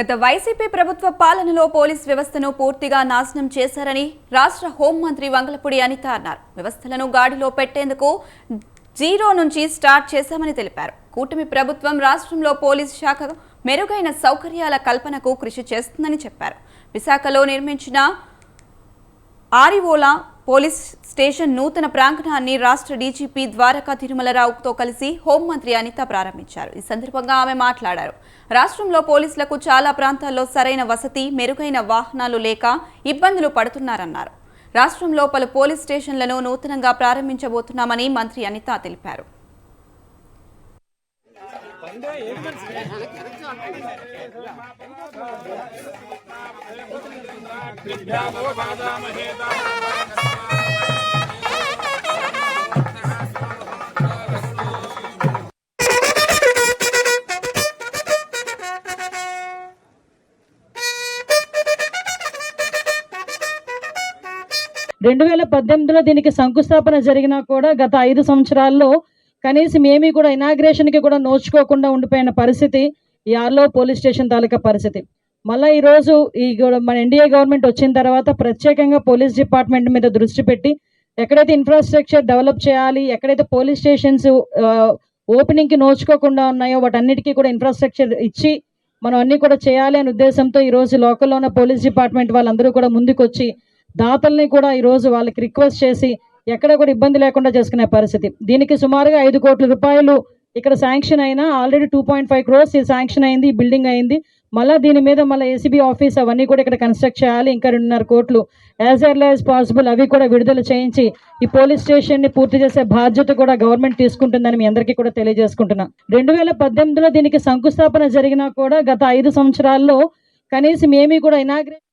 గత వైసీపీ ప్రభుత్వ పాలనలో పోలీస్ వ్యవస్థను పూర్తిగా నాశనం చేశారని రాష్ట్ర హోంమంత్రి వంగలపూడి అనిత అన్నారు. వ్యవస్థలను గాడిలో పెట్టేందుకు జీరో నుంచి స్టార్ట్ చేశామని తెలిపారు. కూటమి ప్రభుత్వం రాష్ట్రంలో పోలీస్ శాఖ మెరుగైన సౌకర్యాల కల్పనకు కృషి చేస్తుందని చెప్పారు. విశాఖలో నిర్మించిన ఆరివోలా పోలీస్ స్టేషన్ నూతన ప్రాంగణాన్ని రాష్ట్ర డీజీపీ ద్వారకా తిరుమలరావుతో కలిసి హోంమంత్రి అనిత ప్రారంభించారు. ఈ సందర్భంగా ఆమె మాట్లాడారు. రాష్ట్రంలో పోలీసులకు చాలా ప్రాంతాల్లో సరైన వసతి మెరుగైన వాహనాలు లేక ఇబ్బందులు పడుతున్నారన్నారు. రాష్ట్రంలో పలు పోలీస్ స్టేషన్లను నూతనంగా ప్రారంభించబోతున్నామని మంత్రి అనిత తెలిపారు. రెండు వేల పద్దెనిమిదిలో దీనికి శంకుస్థాపన జరిగినా కూడా గత ఐదు సంవత్సరాల్లో కనీసం ఏమీ కూడా ఇనాగ్రేషన్కి కూడా నోచుకోకుండా ఉండిపోయిన పరిస్థితి ఈ ఆర్లో పోలీస్ స్టేషన్ తాలూకా పరిస్థితి. మళ్ళీ ఈరోజు ఈ మన ఎన్డీఏ గవర్నమెంట్ వచ్చిన తర్వాత ప్రత్యేకంగా పోలీస్ డిపార్ట్మెంట్ మీద దృష్టి పెట్టి ఎక్కడైతే ఇన్ఫ్రాస్ట్రక్చర్ డెవలప్ చేయాలి ఎక్కడైతే పోలీస్ స్టేషన్స్ ఓపెనింగ్కి నోచుకోకుండా ఉన్నాయో వాటన్నిటికీ కూడా ఇన్ఫ్రాస్ట్రక్చర్ ఇచ్చి మనం అన్ని కూడా చేయాలి అనే ఉద్దేశంతో ఈరోజు లోకల్లో ఉన్న పోలీస్ డిపార్ట్మెంట్ వాళ్ళందరూ కూడా ముందుకొచ్చి దాతల్ని కూడా ఈరోజు వాళ్ళకి రిక్వెస్ట్ చేసి ఎక్కడ కూడా ఇబ్బంది లేకుండా చేసుకునే పరిస్థితి. దీనికి సుమారుగా ఐదు కోట్ల రూపాయలు ఇక్కడ శాంక్షన్ అయినా already two point five crores sanction అయింది బిల్డింగ్ అయింది. మళ్ళీ దీని మీద మళ్ళీ ఏసీబీ ఆఫీస్ అవన్నీ కూడా ఇక్కడ కన్స్ట్రక్ట్ చేయాలి. ఇంకా రెండున్నర కోట్లు యాజ్ ఎర్లీ యాజ్ పాసిబుల్ అవి కూడా విడుదల చేయించి ఈ పోలీస్ స్టేషన్ని పూర్తి చేసే బాధ్యత కూడా గవర్నమెంట్ తీసుకుంటుందని మీ అందరికీ కూడా తెలియజేసుకుంటున్నా. రెండు వేల పద్దెనిమిదిలో దీనికి శంకుస్థాపన జరిగినా కూడా గత ఐదు సంవత్సరాల్లో కనీసం ఏమీ కూడా ఇనాగ్రేట్